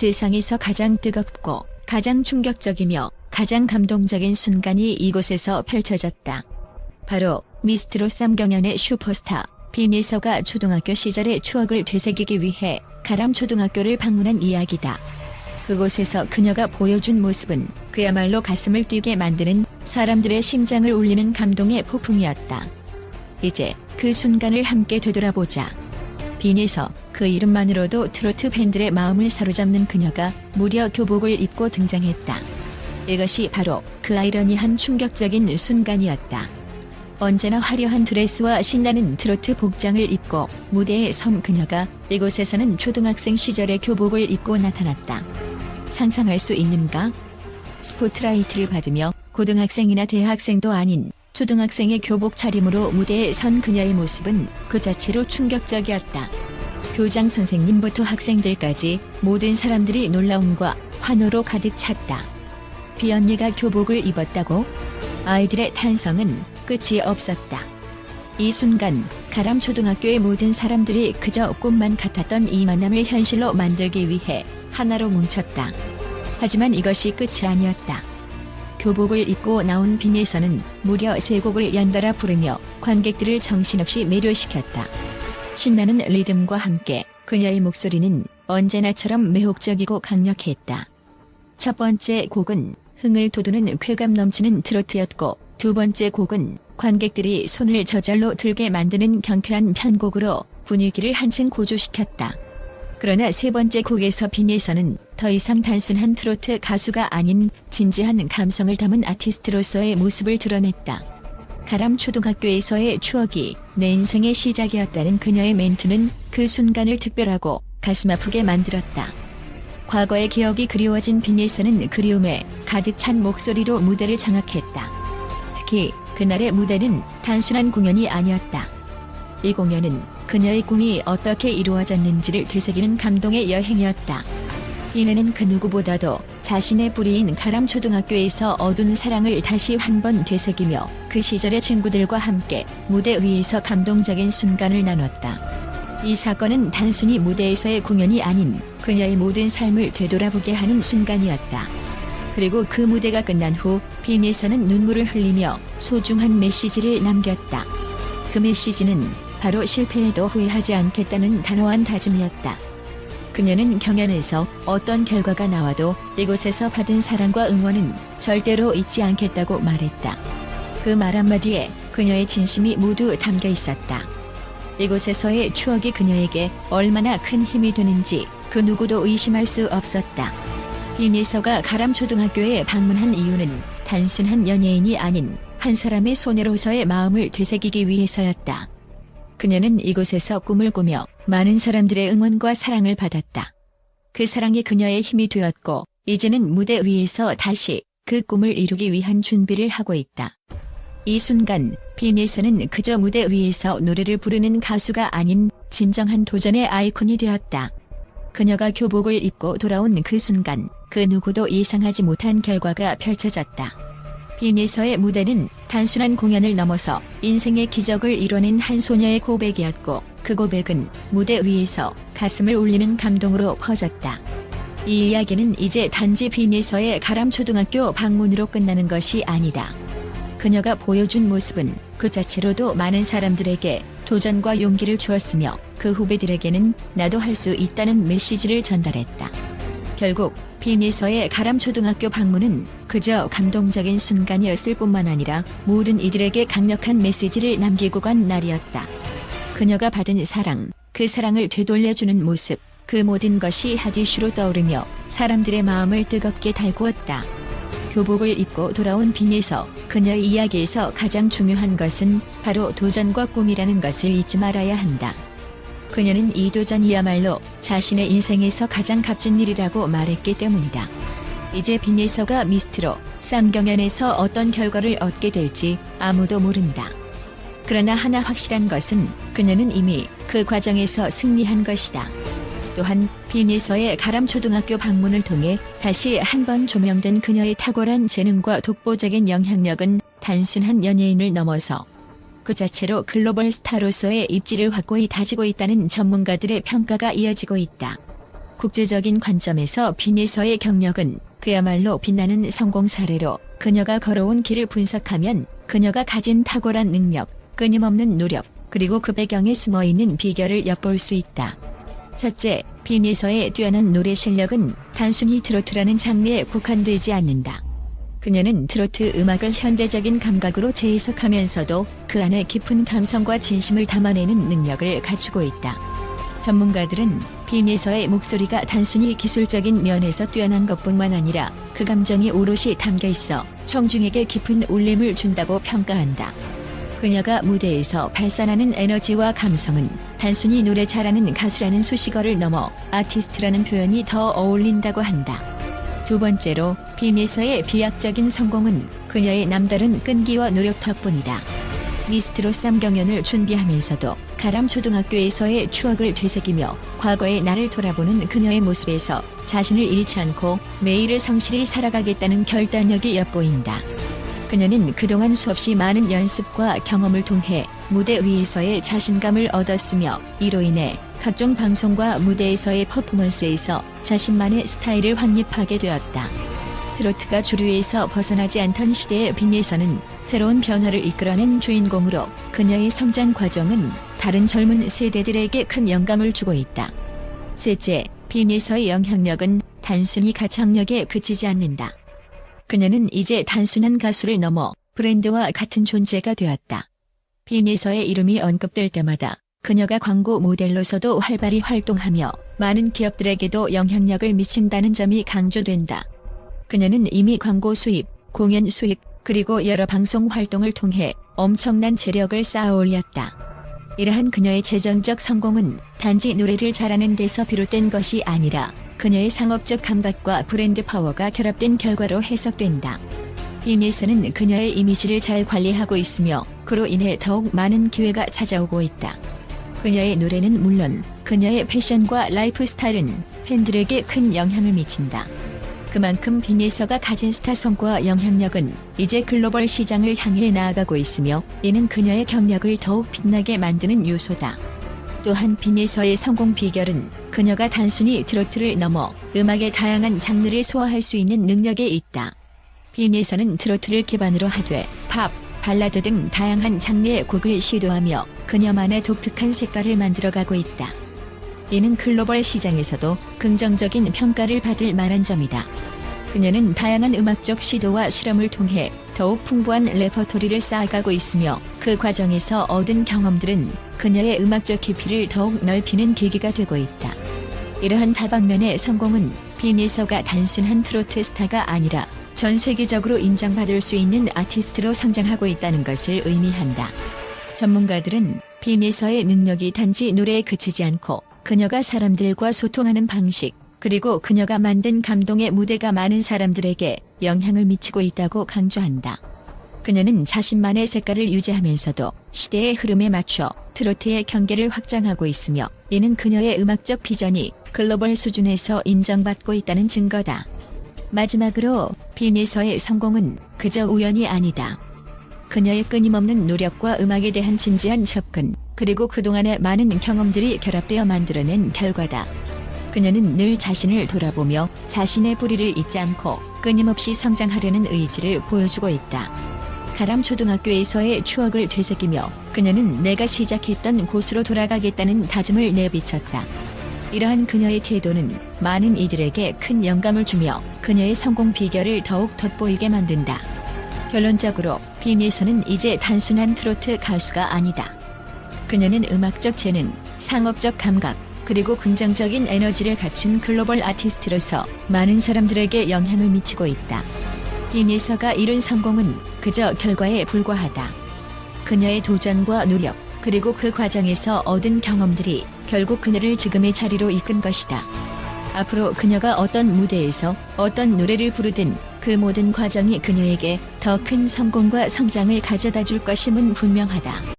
세상에서 가장 뜨겁고 가장 충격적이며 가장 감동적인 순간이 이곳에서 펼쳐졌다. 바로 미스트로 쌈경연의 슈퍼스타 빈예서가 초등학교 시절의 추억을 되새기기 위해 가람 초등학교를 방문한 이야기다. 그곳에서 그녀가 보여준 모습은 그야말로 가슴을 뛰게 만드는 사람들의 심장을 울리는 감동의 폭풍이었다. 이제 그 순간을 함께 되돌아보자. 빈에서 그 이름만으로도 트로트 팬들의 마음을 사로잡는 그녀가 무려 교복을 입고 등장했다. 이것이 바로 그 아이러니한 충격적인 순간이었다. 언제나 화려한 드레스와 신나는 트로트 복장을 입고 무대에 선 그녀가 이곳에서는 초등학생 시절의 교복을 입고 나타났다. 상상할 수 있는가? 스포트라이트를 받으며 고등학생이나 대학생도 아닌 초등학생의 교복 차림으로 무대에 선 그녀의 모습은 그 자체로 충격적이었다. 교장 선생님부터 학생들까지 모든 사람들이 놀라움과 환호로 가득 찼다. 비언니가 교복을 입었다고? 아이들의 탄성은 끝이 없었다. 이 순간 가람 초등학교의 모든 사람들이 그저 꿈만 같았던 이 만남을 현실로 만들기 위해 하나로 뭉쳤다. 하지만 이것이 끝이 아니었다. 교복을 입고 나온 빈에서는 무려 세 곡을 연달아 부르며 관객들을 정신없이 매료시켰다. 신나는 리듬과 함께 그녀의 목소리는 언제나처럼 매혹적이고 강력했다. 첫 번째 곡은 흥을 돋우는 쾌감 넘치는 트로트였고 두 번째 곡은 관객들이 손을 저절로 들게 만드는 경쾌한 편곡으로 분위기를 한층 고조시켰다. 그러나 세 번째 곡에서 빈에서는 더 이상 단순한 트로트 가수가 아닌 진지한 감성을 담은 아티스트로서의 모습을 드러냈다. 가람 초등학교에서의 추억이 내 인생의 시작이었다는 그녀의 멘트는 그 순간을 특별하고 가슴 아프게 만들었다. 과거의 기억이 그리워진 빈에서는 그리움에 가득 찬 목소리로 무대를 장악했다. 특히 그날의 무대는 단순한 공연이 아니었다. 이 공연은 그녀의 꿈이 어떻게 이루어졌는지를 되새기는 감동의 여행이었다. 이내는 그 누구보다도 자신의 뿌리인 가람 초등학교에서 얻은 사랑을 다시 한 번 되새기며 그 시절의 친구들과 함께 무대 위에서 감동적인 순간을 나눴다. 이 사건은 단순히 무대에서의 공연이 아닌 그녀의 모든 삶을 되돌아보게 하는 순간이었다. 그리고 그 무대가 끝난 후 빈에서는 눈물을 흘리며 소중한 메시지를 남겼다. 그 메시지는 바로 실패해도 후회하지 않겠다는 단호한 다짐이었다. 그녀는 경연에서 어떤 결과가 나와도 이곳에서 받은 사랑과 응원은 절대로 잊지 않겠다고 말했다. 그 말 한마디에 그녀의 진심이 모두 담겨 있었다. 이곳에서의 추억이 그녀에게 얼마나 큰 힘이 되는지 그 누구도 의심할 수 없었다. 이미서가 가람초등학교에 방문한 이유는 단순한 연예인이 아닌 한 사람의 손으로서의 마음을 되새기기 위해서였다. 그녀는 이곳에서 꿈을 꾸며 많은 사람들의 응원과 사랑을 받았다. 그 사랑이 그녀의 힘이 되었고, 이제는 무대 위에서 다시 그 꿈을 이루기 위한 준비를 하고 있다. 이 순간, 빈에서는 그저 무대 위에서 노래를 부르는 가수가 아닌 진정한 도전의 아이콘이 되었다. 그녀가 교복을 입고 돌아온 그 순간, 그 누구도 예상하지 못한 결과가 펼쳐졌다. 빈에서의 무대는 단순한 공연을 넘어서 인생의 기적을 이뤄낸 한 소녀의 고백이었고 그 고백은 무대 위에서 가슴을 울리는 감동으로 퍼졌다. 이 이야기는 이제 단지 빈에서의 가람초등학교 방문으로 끝나는 것이 아니다. 그녀가 보여준 모습은 그 자체로도 많은 사람들에게 도전과 용기를 주었으며 그 후배들에게는 나도 할 수 있다는 메시지를 전달했다. 결국 빈에서의 가람초등학교 방문은 그저 감동적인 순간이었을 뿐만 아니라 모든 이들에게 강력한 메시지를 남기고 간 날이었다. 그녀가 받은 사랑, 그 사랑을 되돌려주는 모습, 그 모든 것이 하디슈로 떠오르며 사람들의 마음을 뜨겁게 달구었다. 교복을 입고 돌아온 빈에서 그녀의 이야기에서 가장 중요한 것은 바로 도전과 꿈이라는 것을 잊지 말아야 한다. 그녀는 이 도전이야말로 자신의 인생에서 가장 값진 일이라고 말했기 때문이다. 이제 빈예서가 미스트로 쌈경연에서 어떤 결과를 얻게 될지 아무도 모른다. 그러나 하나 확실한 것은 그녀는 이미 그 과정에서 승리한 것이다. 또한 빈에서의 가람 초등학교 방문을 통해 다시 한 번 조명된 그녀의 탁월한 재능과 독보적인 영향력은 단순한 연예인을 넘어서 그 자체로 글로벌 스타로서의 입지를 확고히 다지고 있다는 전문가들의 평가가 이어지고 있다. 국제적인 관점에서 빈에서의 경력은 그야말로 빛나는 성공 사례로 그녀가 걸어온 길을 분석하면 그녀가 가진 탁월한 능력, 끊임없는 노력, 그리고 그 배경에 숨어 있는 비결을 엿볼 수 있다. 첫째, 빈에서의 뛰어난 노래 실력은 단순히 트로트라는 장르에 국한되지 않는다. 그녀는 트로트 음악을 현대적인 감각으로 재해석하면서도 그 안에 깊은 감성과 진심을 담아내는 능력을 갖추고 있다. 전문가들은 빈에서의 목소리가 단순히 기술적인 면에서 뛰어난 것뿐만 아니라 그 감정이 오롯이 담겨 있어 청중에게 깊은 울림을 준다고 평가한다. 그녀가 무대에서 발산하는 에너지와 감성은 단순히 노래 잘하는 가수라는 수식어를 넘어 아티스트라는 표현이 더 어울린다고 한다. 두 번째로 빈에서의 비약적인 성공은 그녀의 남다른 끈기와 노력 덕분이다. 미스트로 쌈경연을 준비하면서도 가람 초등학교에서의 추억을 되새기며 과거의 나를 돌아보는 그녀의 모습에서 자신을 잃지 않고 매일을 성실히 살아가겠다는 결단력이 엿보인다. 그녀는 그동안 수없이 많은 연습과 경험을 통해 무대 위에서의 자신감을 얻었으며 이로 인해 각종 방송과 무대에서의 퍼포먼스에서 자신만의 스타일을 확립하게 되었다. 트로트가 주류에서 벗어나지 않던 시대의 빈에서는 새로운 변화를 이끌어낸 주인공으로 그녀의 성장 과정은 다른 젊은 세대들에게 큰 영감을 주고 있다. 셋째, 빈에서의 영향력은 단순히 가창력에 그치지 않는다. 그녀는 이제 단순한 가수를 넘어 브랜드와 같은 존재가 되었다. 빈에서의 이름이 언급될 때마다 그녀가 광고 모델로서도 활발히 활동하며 많은 기업들에게도 영향력을 미친다는 점이 강조된다. 그녀는 이미 광고 수입, 공연 수익, 그리고 여러 방송 활동을 통해 엄청난 재력을 쌓아 올렸다. 이러한 그녀의 재정적 성공은 단지 노래를 잘하는 데서 비롯된 것이 아니라 그녀의 상업적 감각과 브랜드 파워가 결합된 결과로 해석된다. 빈에서는 그녀의 이미지를 잘 관리하고 있으며 그로 인해 더욱 많은 기회가 찾아오고 있다. 그녀의 노래는 물론 그녀의 패션과 라이프 스타일은 팬들에게 큰 영향을 미친다. 그만큼 빈에서가 가진 스타성과 영향력은 이제 글로벌 시장을 향해 나아가고 있으며 이는 그녀의 경력을 더욱 빛나게 만드는 요소다. 또한 빈에서의 성공 비결은 그녀가 단순히 트로트를 넘어 음악의 다양한 장르를 소화할 수 있는 능력에 있다. 빈에서는 트로트를 기반으로 하되 팝, 발라드 등 다양한 장르의 곡을 시도하며 그녀만의 독특한 색깔을 만들어가고 있다. 이는 글로벌 시장에서도 긍정적인 평가를 받을 만한 점이다. 그녀는 다양한 음악적 시도와 실험을 통해 더욱 풍부한 레퍼토리를 쌓아가고 있으며 그 과정에서 얻은 경험들은 그녀의 음악적 깊이를 더욱 넓히는 계기가 되고 있다. 이러한 다방면의 성공은 빈에서가 단순한 트로트 스타가 아니라 전 세계적으로 인정받을 수 있는 아티스트로 성장하고 있다는 것을 의미한다. 전문가들은 빈에서의 능력이 단지 노래에 그치지 않고 그녀가 사람들과 소통하는 방식, 그리고 그녀가 만든 감동의 무대가 많은 사람들에게 영향을 미치고 있다고 강조한다. 그녀는 자신만의 색깔을 유지하면서도 시대의 흐름에 맞춰 트로트의 경계를 확장하고 있으며 이는 그녀의 음악적 비전이 글로벌 수준에서 인정받고 있다는 증거다. 마지막으로 빈에서의 성공은 그저 우연이 아니다. 그녀의 끊임없는 노력과 음악에 대한 진지한 접근, 그리고 그동안의 많은 경험들이 결합되어 만들어낸 결과다. 그녀는 늘 자신을 돌아보며 자신의 뿌리를 잊지 않고 끊임없이 성장하려는 의지를 보여주고 있다. 가람 초등학교에서의 추억을 되새기며 그녀는 내가 시작했던 곳으로 돌아가겠다는 다짐을 내비쳤다. 이러한 그녀의 태도는 많은 이들에게 큰 영감을 주며 그녀의 성공 비결을 더욱 돋보이게 만든다. 결론적으로 빈에서는 이제 단순한 트로트 가수가 아니다. 그녀는 음악적 재능, 상업적 감각, 그리고 긍정적인 에너지를 갖춘 글로벌 아티스트로서 많은 사람들에게 영향을 미치고 있다. 빈에서가 이룬 성공은 그저 결과에 불과하다. 그녀의 도전과 노력, 그리고 그 과정에서 얻은 경험들이 결국 그녀를 지금의 자리로 이끈 것이다. 앞으로 그녀가 어떤 무대에서 어떤 노래를 부르든 그 모든 과정이 그녀에게 더 큰 성공과 성장을 가져다 줄 것임은 분명하다.